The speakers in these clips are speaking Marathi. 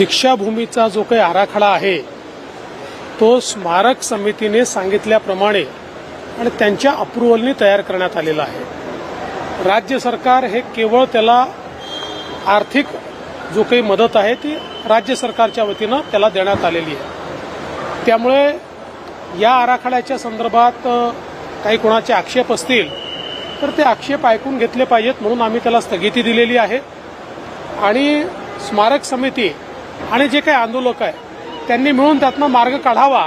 दीक्षाभूमीचा जो काही आराखडा आहे तो स्मारक समितीने सांगितल्याप्रमाणे आणि त्यांच्या अप्रुव्हलने तयार करण्यात आलेला आहे. राज्य सरकार हे केवळ त्याला आर्थिक जो काही मदत आहे ती राज्य सरकारच्या वतीनं त्याला देण्यात आलेली आहे. त्यामुळे या आराखड्याच्या संदर्भात काही कोणाचे आक्षेप असतील तर ते आक्षेप ऐकून घेतले पाहिजेत म्हणून आम्ही त्याला स्थगिती दिलेली आहे. आणि स्मारक समिती आणि जे काही आंदोलक आहे त्यांनी मिळून त्यातनं मार्ग काढावा.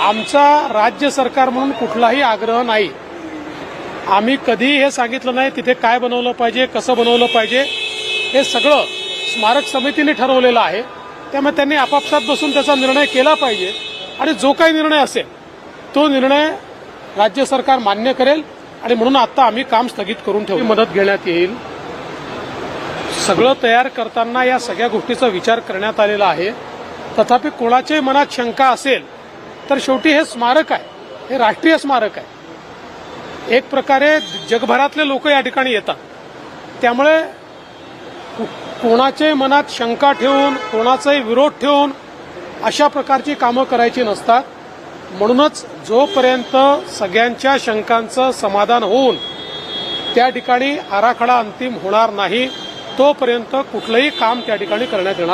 आमचा राज्य सरकार म्हणून कुठलाही आग्रह नाही. आम्ही कधीही हे सांगितलं नाही तिथे काय बनवलं पाहिजे कसं बनवलं पाहिजे हे सगळं स्मारक समितीने ठरवलेलं आहे. त्यामुळे त्यांनी आपापसात बसून त्याचा निर्णय केला पाहिजे. आणि जो काही निर्णय असेल तो निर्णय राज्य सरकार मान्य करेल आणि म्हणून आता आम्ही काम स्थगित करून ठेवू. मदत घेण्यात येईल. सगळं तयार करताना या सगळ्या गोष्टीचा विचार करण्यात आलेला आहे. तथापि कोणाच्याही मनात शंका असेल तर शेवटी हे स्मारक आहे. हे राष्ट्रीय स्मारक आहे. एक प्रकारे जगभरातले लोक या ठिकाणी येतात. त्यामुळे कोणाच्याही मनात शंका ठेवून कोणाचाही विरोध ठेवून अशा प्रकारची कामं करायची नसतात. म्हणूनच जोपर्यंत सगळ्यांच्या शंकांचं समाधान होऊन त्या ठिकाणी आराखडा अंतिम होणार नाही तोपर्यंत कुठलंही काम त्या ठिकाणी करण्यात येणार